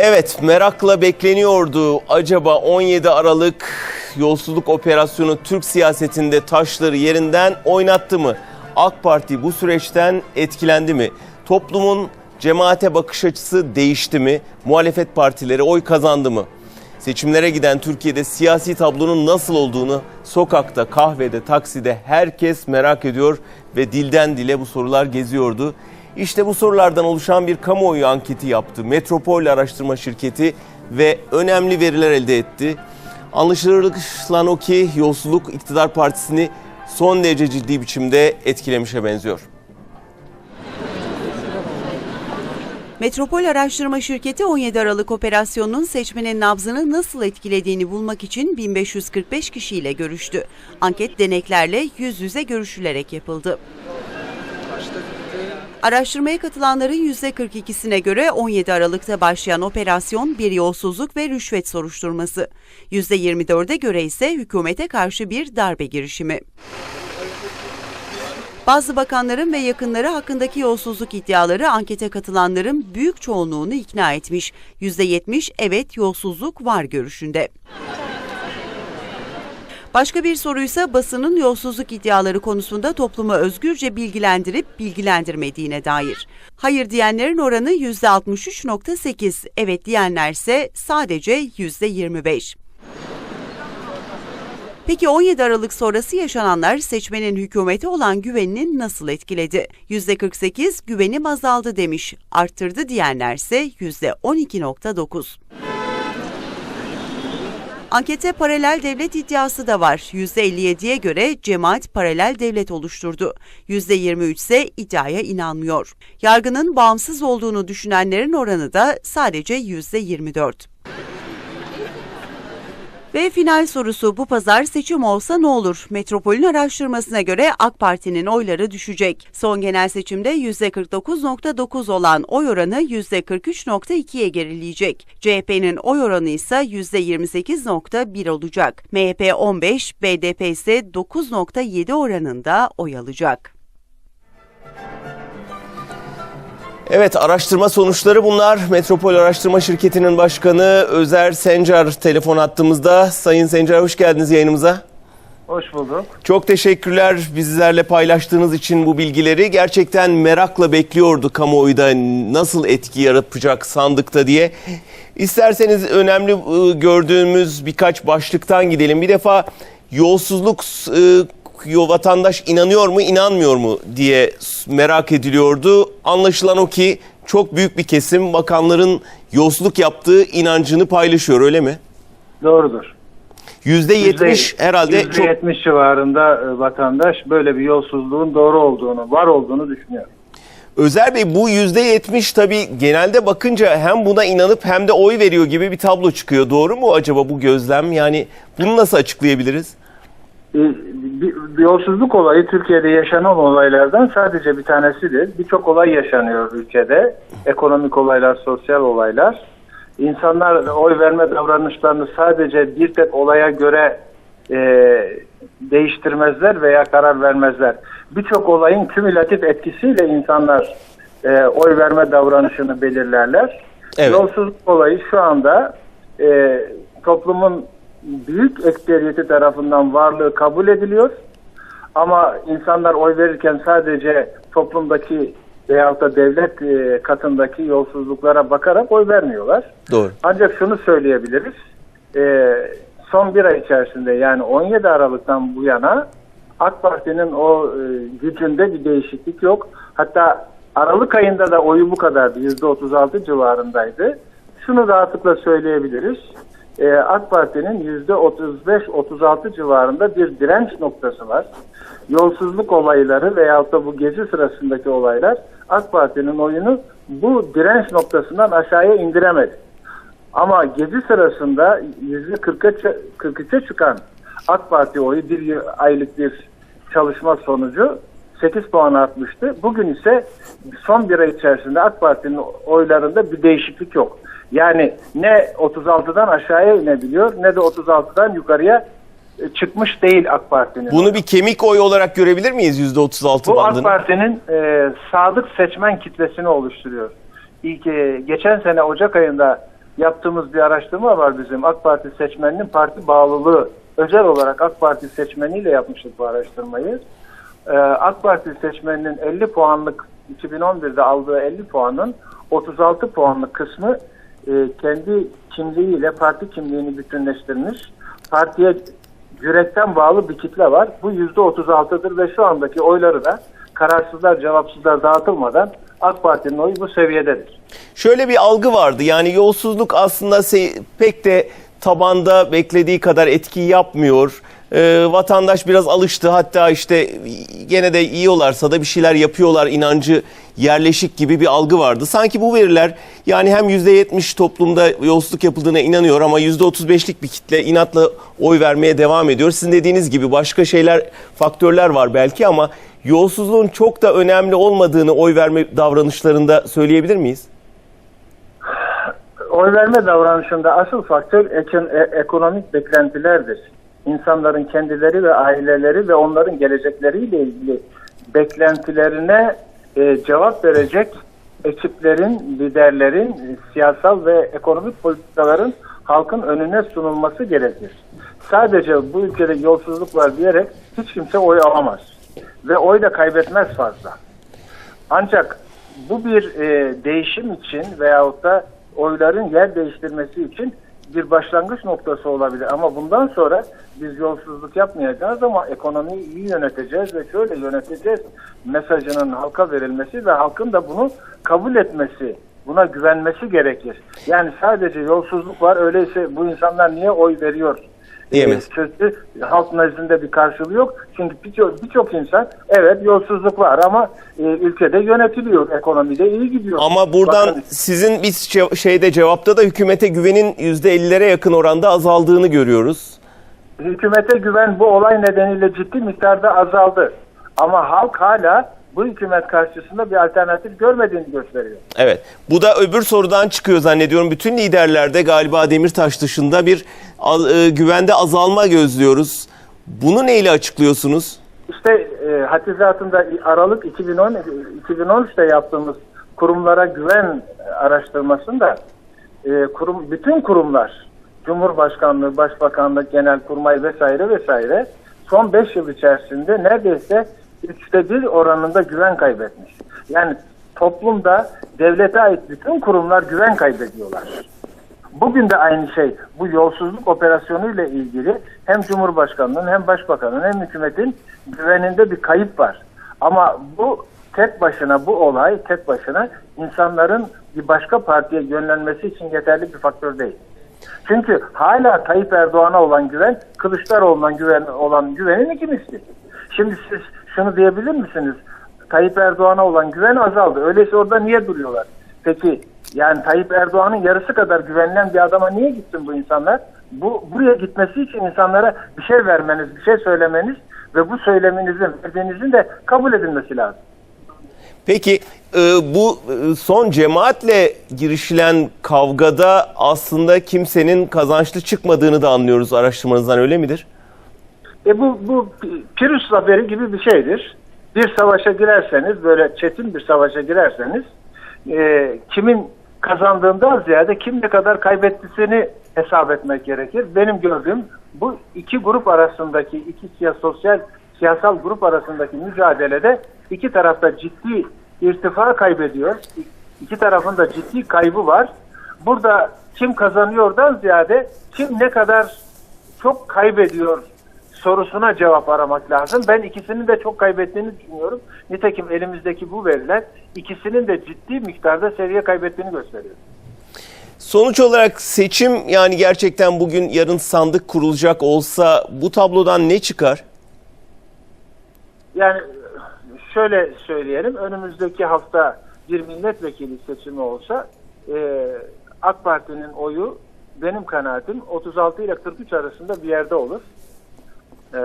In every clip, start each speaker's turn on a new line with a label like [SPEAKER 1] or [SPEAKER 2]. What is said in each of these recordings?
[SPEAKER 1] Evet merakla bekleniyordu. Acaba 17 Aralık yolsuzluk operasyonu Türk siyasetinde taşları yerinden oynattı mı? AK Parti bu süreçten etkilendi mi? Toplumun cemaate bakış açısı değişti mi? Muhalefet partileri oy kazandı mı? Seçimlere giden Türkiye'de siyasi tablonun nasıl olduğunu sokakta, kahvede, takside herkes merak ediyor ve dilden dile bu sorular geziyordu. İşte bu sorulardan oluşan bir kamuoyu anketi yaptı. Metropol Araştırma Şirketi ve önemli veriler elde etti. Anlaşılan o ki yolsuzluk iktidar partisini son derece ciddi biçimde etkilemişe benziyor.
[SPEAKER 2] Metropol Araştırma Şirketi 17 Aralık operasyonunun seçmenin nabzını nasıl etkilediğini bulmak için 1545 kişiyle görüştü. Anket deneklerle yüz yüze görüşülerek yapıldı. Araştırmaya katılanların %42'sine göre 17 Aralık'ta başlayan operasyon bir yolsuzluk ve rüşvet soruşturması. %24'e göre ise hükümete karşı bir darbe girişimi. Bazı bakanların ve yakınları hakkındaki yolsuzluk iddiaları ankete katılanların büyük çoğunluğunu ikna etmiş. %70 evet yolsuzluk var görüşünde. Başka bir soruysa basının yolsuzluk iddiaları konusunda toplumu özgürce bilgilendirip bilgilendirmediğine dair. Hayır diyenlerin oranı %63.8, evet diyenlerse sadece %25. Peki 17 Aralık sonrası yaşananlar seçmenin hükümete olan güvenini nasıl etkiledi? %48 güvenim azaldı demiş, arttırdı diyenlerse %12.9. Ankete paralel devlet iddiası da var. %57'ye göre cemaat paralel devlet oluşturdu. %23 ise iddiaya inanmıyor. Yargının bağımsız olduğunu düşünenlerin oranı da sadece %24. Ve final sorusu bu pazar seçim olsa ne olur? Metropol'ün araştırmasına göre AK Parti'nin oyları düşecek. Son genel seçimde %49.9 olan oy oranı %43.2'ye gerileyecek. CHP'nin oy oranı ise %28.1 olacak. MHP 15, BDP ise 9.7 oranında oy alacak.
[SPEAKER 1] Evet araştırma sonuçları bunlar. Metropol Araştırma Şirketi'nin başkanı Özer Sencar telefon attığımızda. Sayın Sencar hoş geldiniz yayınımıza.
[SPEAKER 3] Hoş bulduk.
[SPEAKER 1] Çok teşekkürler bizlerle paylaştığınız için bu bilgileri. Gerçekten merakla bekliyordu kamuoyu da nasıl etki yaratacak sandıkta diye. İsterseniz önemli e, gördüğümüz birkaç başlıktan gidelim. Bir defa yolsuzluk e, yo- vatandaş inanıyor mu inanmıyor mu diye merak ediliyordu. Anlaşılan o ki çok büyük bir kesim bakanların yolsuzluk yaptığı inancını paylaşıyor öyle mi?
[SPEAKER 3] Doğrudur.
[SPEAKER 1] %70 herhalde çok
[SPEAKER 3] %70 civarında e, vatandaş böyle bir yolsuzluğun doğru olduğunu, var olduğunu düşünüyor.
[SPEAKER 1] Özer Bey bu %70 tabii genelde bakınca hem buna inanıp hem de oy veriyor gibi bir tablo çıkıyor. Doğru mu acaba bu gözlem? Yani bunu nasıl açıklayabiliriz?
[SPEAKER 3] E, Bir, bir yolsuzluk olayı Türkiye'de yaşanan olaylardan sadece bir tanesidir. Birçok olay yaşanıyor ülkede. Ekonomik olaylar, sosyal olaylar. İnsanlar oy verme davranışlarını sadece bir tek olaya göre e, değiştirmezler veya karar vermezler. Birçok olayın kümülatif etkisiyle insanlar e, oy verme davranışını belirlerler.
[SPEAKER 1] Evet.
[SPEAKER 3] Yolsuzluk olayı şu anda e, toplumun büyük ekseriyeti tarafından varlığı kabul ediliyor. Ama insanlar oy verirken sadece toplumdaki veyahut da devlet e, katındaki yolsuzluklara bakarak oy vermiyorlar.
[SPEAKER 1] Doğru.
[SPEAKER 3] Ancak şunu söyleyebiliriz. E, son bir ay içerisinde yani 17 Aralık'tan bu yana AK Parti'nin o e, gücünde bir değişiklik yok. Hatta Aralık ayında da oyu bu kadardı. %36 civarındaydı. Şunu rahatlıkla söyleyebiliriz. E, AK Parti'nin %35-36 civarında bir direnç noktası var. Yolsuzluk olayları veyahut da bu gezi sırasındaki olaylar AK Parti'nin oyunu bu direnç noktasından aşağıya indiremedi. Ama gezi sırasında %40'a 43'e çıkan AK Parti oyu bir aylık bir çalışma sonucu 8 puan artmıştı. Bugün ise son bir ay içerisinde AK Parti'nin oylarında bir değişiklik yok. Yani ne 36'dan aşağıya inebiliyor ne de 36'dan yukarıya e, çıkmış değil AK Parti'nin.
[SPEAKER 1] Bunu bir kemik oy olarak görebilir miyiz %36
[SPEAKER 3] Bu AK
[SPEAKER 1] bandını?
[SPEAKER 3] Parti'nin e, sadık seçmen kitlesini oluşturuyor. İlk e, geçen sene Ocak ayında yaptığımız bir araştırma var bizim. AK Parti seçmeninin parti bağlılığı. Özel olarak AK Parti seçmeniyle yapmıştık bu araştırmayı. Ee, AK Parti seçmeninin 50 puanlık 2011'de aldığı 50 puanın 36 puanlık kısmı e, kendi kimliğiyle parti kimliğini bütünleştirmiş. Partiye yürekten bağlı bir kitle var. Bu %36'dır ve şu andaki oyları da kararsızlar, cevapsızlar dağıtılmadan AK Parti'nin oyu bu seviyededir.
[SPEAKER 1] Şöyle bir algı vardı yani yolsuzluk aslında pek de tabanda beklediği kadar etki yapmıyor. Ee, vatandaş biraz alıştı hatta işte gene de yiyorlarsa da bir şeyler yapıyorlar inancı yerleşik gibi bir algı vardı. Sanki bu veriler yani hem %70 toplumda yolsuzluk yapıldığına inanıyor ama %35'lik bir kitle inatla oy vermeye devam ediyor. Sizin dediğiniz gibi başka şeyler faktörler var belki ama yolsuzluğun çok da önemli olmadığını oy verme davranışlarında söyleyebilir miyiz?
[SPEAKER 3] Oy verme davranışında asıl faktör e- ekonomik beklentilerdir. İnsanların kendileri ve aileleri ve onların gelecekleriyle ilgili beklentilerine e, cevap verecek ekiplerin, liderlerin, siyasal ve ekonomik politikaların halkın önüne sunulması gerekir. Sadece bu ülkede yolsuzluk var diyerek hiç kimse oy alamaz. Ve oy da kaybetmez fazla. Ancak bu bir e, değişim için veyahut da oyların yer değiştirmesi için bir başlangıç noktası olabilir. Ama bundan sonra biz yolsuzluk yapmayacağız ama ekonomiyi iyi yöneteceğiz ve şöyle yöneteceğiz mesajının halka verilmesi ve halkın da bunu kabul etmesi, buna güvenmesi gerekir. Yani sadece yolsuzluk var öyleyse bu insanlar niye oy veriyor?
[SPEAKER 1] Diyemez.
[SPEAKER 3] E, sözü halk nezdinde bir karşılığı yok. Çünkü birçok birçok insan evet yolsuzluk var ama e, ülkede yönetiliyor. Ekonomide iyi gidiyor.
[SPEAKER 1] Ama buradan
[SPEAKER 3] Bakın,
[SPEAKER 1] sizin bir şeyde cevapta da hükümete güvenin %50'lere yakın oranda azaldığını görüyoruz.
[SPEAKER 3] hükümete güven bu olay nedeniyle ciddi miktarda azaldı. Ama halk hala bu hükümet karşısında bir alternatif görmediğini gösteriyor.
[SPEAKER 1] Evet. Bu da öbür sorudan çıkıyor zannediyorum. Bütün liderlerde galiba Demirtaş dışında bir e, güvende azalma gözlüyoruz. Bunu neyle açıklıyorsunuz?
[SPEAKER 3] İşte e, hatizatında Aralık 2010 2013'te yaptığımız kurumlara güven araştırmasında e, kurum bütün kurumlar Cumhurbaşkanlığı, Başbakanlık, Genelkurmay vesaire vesaire son 5 yıl içerisinde neredeyse üçte bir oranında güven kaybetmiş. Yani toplumda devlete ait bütün kurumlar güven kaybediyorlar. Bugün de aynı şey. Bu yolsuzluk operasyonuyla ilgili hem Cumhurbaşkanlığının hem Başbakanın hem hükümetin güveninde bir kayıp var. Ama bu tek başına bu olay tek başına insanların bir başka partiye yönlenmesi için yeterli bir faktör değil. Çünkü hala Tayyip Erdoğan'a olan güven Kılıçdaroğlu'na güven olan güvenin iki misli. Şimdi siz şunu diyebilir misiniz? Tayyip Erdoğan'a olan güven azaldı. Öyleyse orada niye duruyorlar? Peki yani Tayyip Erdoğan'ın yarısı kadar güvenilen bir adama niye gitsin bu insanlar? Bu buraya gitmesi için insanlara bir şey vermeniz, bir şey söylemeniz ve bu söyleminizin, verdiğinizin de kabul edilmesi lazım.
[SPEAKER 1] Peki e, bu e, son cemaatle girişilen kavgada aslında kimsenin kazançlı çıkmadığını da anlıyoruz araştırmanızdan öyle midir?
[SPEAKER 3] E bu, bu Pirus zaferi gibi bir şeydir. Bir savaşa girerseniz, böyle çetin bir savaşa girerseniz, e, kimin kazandığından ziyade kim ne kadar kaybettiğini hesap etmek gerekir. Benim gördüğüm bu iki grup arasındaki, iki siya, sosyal siyasal grup arasındaki mücadelede iki tarafta ciddi irtifa kaybediyor. İki tarafın da ciddi kaybı var. Burada kim kazanıyordan ziyade kim ne kadar çok kaybediyor sorusuna cevap aramak lazım. Ben ikisinin de çok kaybettiğini düşünüyorum. Nitekim elimizdeki bu veriler ikisinin de ciddi miktarda seviye kaybettiğini gösteriyor.
[SPEAKER 1] Sonuç olarak seçim yani gerçekten bugün yarın sandık kurulacak olsa bu tablodan ne çıkar?
[SPEAKER 3] Yani şöyle söyleyelim. Önümüzdeki hafta bir milletvekili seçimi olsa e, AK Parti'nin oyu benim kanaatim 36 ile 43 arasında bir yerde olur. E,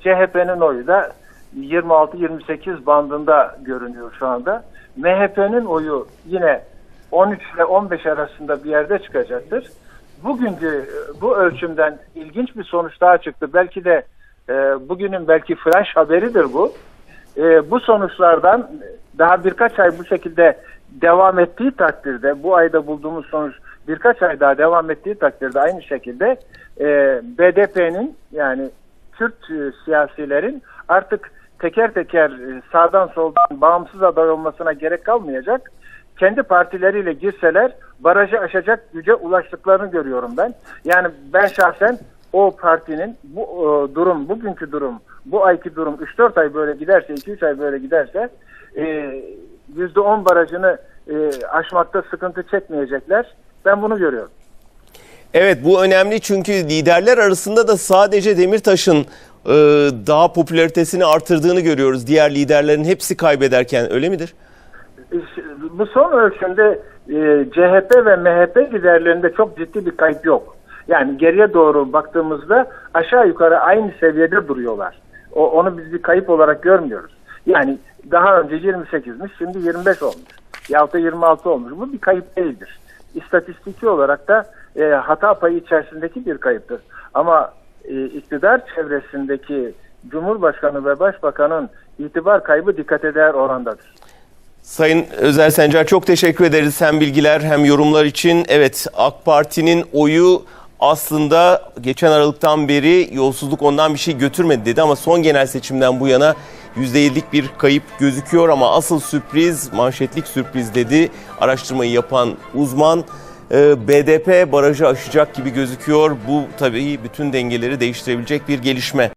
[SPEAKER 3] CHP'nin oyu da 26-28 bandında görünüyor şu anda. MHP'nin oyu yine 13 ile 15 arasında bir yerde çıkacaktır. Bugünkü bu ölçümden ilginç bir sonuç daha çıktı. Belki de e, bugünün belki flash haberidir bu. E, bu sonuçlardan daha birkaç ay bu şekilde devam ettiği takdirde bu ayda bulduğumuz sonuç birkaç ay daha devam ettiği takdirde aynı şekilde e, BDP'nin yani Kürt e, siyasilerin artık teker teker e, sağdan soldan bağımsız aday olmasına gerek kalmayacak. Kendi partileriyle girseler barajı aşacak güce ulaştıklarını görüyorum ben. Yani ben şahsen o partinin bu e, durum, bugünkü durum, bu ayki durum 3-4 ay böyle giderse, 2-3 ay böyle giderse e, %10 barajını aşmakta sıkıntı çekmeyecekler. Ben bunu görüyorum.
[SPEAKER 1] Evet bu önemli çünkü liderler arasında da sadece Demirtaş'ın e, daha popülaritesini artırdığını görüyoruz. Diğer liderlerin hepsi kaybederken öyle midir?
[SPEAKER 3] bu son ölçümde e, CHP ve MHP liderlerinde çok ciddi bir kayıp yok. Yani geriye doğru baktığımızda aşağı yukarı aynı seviyede duruyorlar. O, onu biz bir kayıp olarak görmüyoruz. Yani daha önce 28'miş şimdi 25 olmuş. Yahut da 26 olmuş. Bu bir kayıp değildir. İstatistiki olarak da e, hata payı içerisindeki bir kayıptır. Ama e, iktidar çevresindeki Cumhurbaşkanı ve Başbakanın itibar kaybı dikkat eder orandadır.
[SPEAKER 1] Sayın Özer Sencer çok teşekkür ederiz hem bilgiler hem yorumlar için. Evet AK Parti'nin oyu aslında geçen Aralık'tan beri yolsuzluk ondan bir şey götürmedi dedi ama son genel seçimden bu yana %7'lik bir kayıp gözüküyor ama asıl sürpriz manşetlik sürpriz dedi araştırmayı yapan uzman. Ee, BDP barajı aşacak gibi gözüküyor. Bu tabii bütün dengeleri değiştirebilecek bir gelişme.